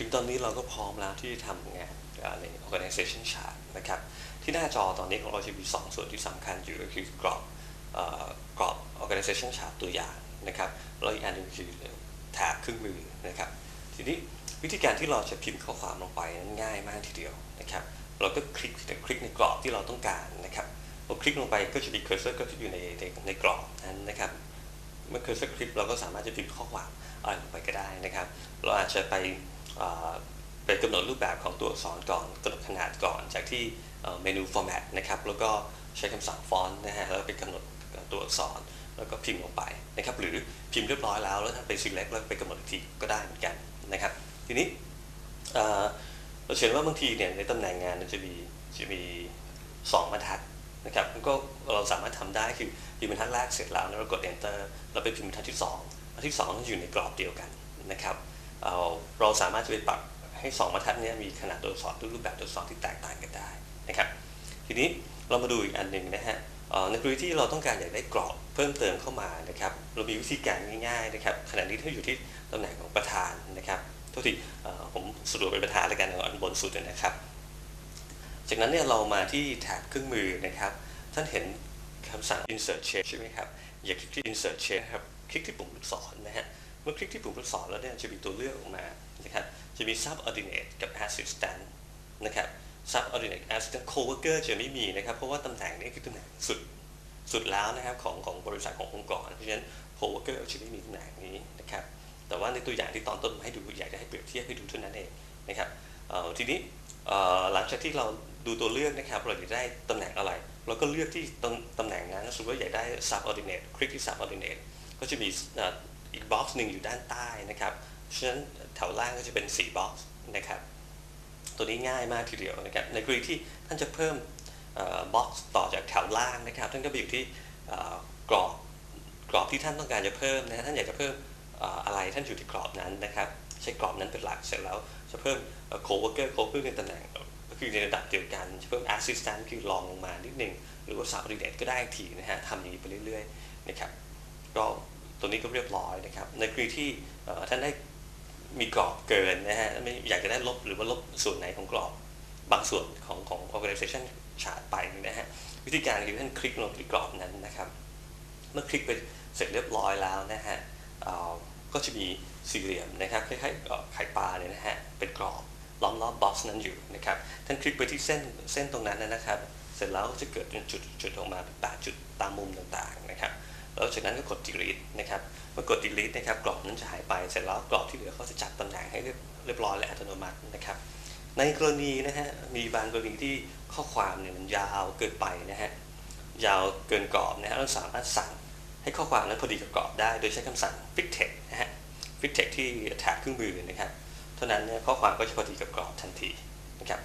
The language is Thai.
ถึงตอนนี้เราก็พร้อมแล้วที่จะทำงานใน organization chart นะครับ ที่หน้าจอตอนนี้ของเราจะมี 2 ส่วนที่สำคัญอยู่ก็คือกรอบกรอบ organization chart ตัวอย่างนะครับแล้วอีกอันหนึงคือแถบเครื่องมือนะครับ ทีนี้วิธีการที่เราจะพิมพ์ข้อความลงไปนั้นง่ายมากทีเดียวนะครับ เราก็คลิกคลิกในกรอบที่เราต้องการนะครับพอคลิกลงไปก็จะมีเคอร์เซอร์ก็จะอยู่ในในในกรอบนั้นนะครับ เมื่อเคอร์เซอร์คลิกเราก็สามารถจะพิมพ์ข้อความอะไรลงไปก็ได้นะครับ เราอาจจะไป ไปกำหนดรูปแบบของตัวอักษรก่อนกำหนดขนาดก่อน จากที่เมนู format นะครับ แล้วก็ใช้คำสั่งฟอนต์นะฮะ แล้วไปกำหนดตัวอักษร แล้วก็พิมพ์ลงไปนะครับ หรือพิมพ์เรียบร้อยแล้ว แล้วท่านไป select แล้วไปกำหนดอีกทีก็ได้เหมือนกันนะครับ ทีนี้เราเห็นว่าบางทีเนี่ยในตำแหน่งงานมันจะมีจะมีสองบรรทัดนะครับก็เราสามารถทำได้คือพิมพ์บรรทัดแรกเสร็จแล้วแล้วเรากด enter แล้วไปพิมพ์บรรทัดที่สองบรรทัดที่สองต้องอยู่ในกรอบเดียวกันนะครับ เเราสามารถจะไปปรับให้สองบรรทัดนี้มีขนาดตัวอักษรรูปแบบตัวอักษรที่แตกต่างกันได้นะครับ ทีนี้เรามาดูอีกอันหนึ่งนะฮะในกรณีที่เราต้องการอยากได้กรอบเพิ่มเติมเข้ามานะครับเรามีวิธีการง่ายๆนะครับขณะนี้ที่อยู่ที่ตำแหน่งของประธานนะครับโทษทีเอ่อผมสะดวเป็นประธานแล้วกันอาอันบนสุดนะครับ จากนั้นเนี่ยเรามาที่แถบเครื่องมือนะครับ ท่านเห็นคำสั่ง insert change ใช่ไหมครับ อยากคลิกที่ insert change ครับ คลิกที่ปุ่มลูกศรนะฮะ เมื่อคลิกที่ปุ่มลูกศรแล้วเนี่ยจะมีตัวเลือกออกมานะครับจะมี subordinate กับ assistant นะครับ subordinate assistant coworker จะไม่มีนะครับ เพราะว่าตำแหน่งนี้คือตำแหน่งสุดสุดแล้วนะครับของของบริษัทขององค์กร เพราะฉะนั้น coworker จะไม่มีตำแหน่งนี้นะครับ แต่ว่าในตัวอย่างที่ตอนต้นมาให้ดูอยากจะให้เปรียบเทียบให้ดูเท่านั้นเองนะครับทีนี้หลังจากที่เราดูตัวเลือกนะครับเราอยากได้ตำแหน่งอะไร เราก็เลือกที่ตำแหน่งนั้นสมมติว่าอยากได้ subordinate คลิกที่ subordinate ก็จะมี อีกบ็อกซ์หนึ่งอยู่ด้านใต้นะครับฉะนั้นแถวล่างก็จะเป็น4บ็อกซ์นะครับตัวนี้ง่ายมากทีเดียวนะครับในกรณีที่ท่านจะเพิ่มบ็อกซ์ต่อจากแถวล่างนะครับท่านก็ไปอยู่ที่กรอบกรอบที่ท่านต้องการจะเพิ่มนะฮะท่านอยากจะเพิ่มอะไรท่านอยู่ที่กรอบนั้นนะครับใช้กรอบนั้นเป็นหลักเสร็จแล้วจะเพิ่มโคเวอร์เกอร์โคเวอร์ในตำแหน่งก็คือในระดับเดียวกันจะเพิ่ม assistant คือรองลงมานิดหนึ่งหรือว่า subordinate ก็ได้ทีนะฮะทำอย่างนี้ไปเรื่อยๆนะครับก็ ตัวนี้ก็เรียบร้อยนะครับ ในกรณีที่ท่านได้มีกรอบเกินนะฮะไม่อยากจะได้ลบหรือว่าลบส่วนไหนของกรอบบางส่วนของของ organization chart ไปนะฮะวิธีการคือท่านคลิกลงที่กรอบนั้นนะครับ เมื่อคลิกไปเสร็จเรียบร้อยแล้วนะฮะก็จะมีสี่เหลี่ยมนะครับคล้ายๆไข่ปลาเนี่ยนะฮะเป็นกรอบล้อมรอบบ็อกซ์นั้นอยู่นะครับท่านคลิกไปที่เส้นเส้นตรงนั้นนะครับ เสร็จแล้วจะเกิดเป็นจุดจุดออกมาเป็นแปดจุดตามมุมต่างๆนะครับ แล้วจากนั้นก็กด delete นะครับเมื่อกด delete นะครับกรอบนั้นจะหายไปเสร็จแล้วกรอบที่เหลือเขาจะจัดตำแหน่งให้เรียบร้อยและอัตโนมัตินะครับ ในกรณีนะฮะมีบางกรณีที่ข้อความเนี่ยมันยาวเกินไปนะฮะยาวเกินกรอบนะฮะเราสามารถสั่งให้ข้อความนั้นพอดีกับกรอบได้ โดยใช้คำสั่ง fix text นะฮะ fix text ที่แถบเครื่องมือนะครับเท่านั้นเนี่ยข้อความก็จะพอดีกับกรอบทันทีนะครับ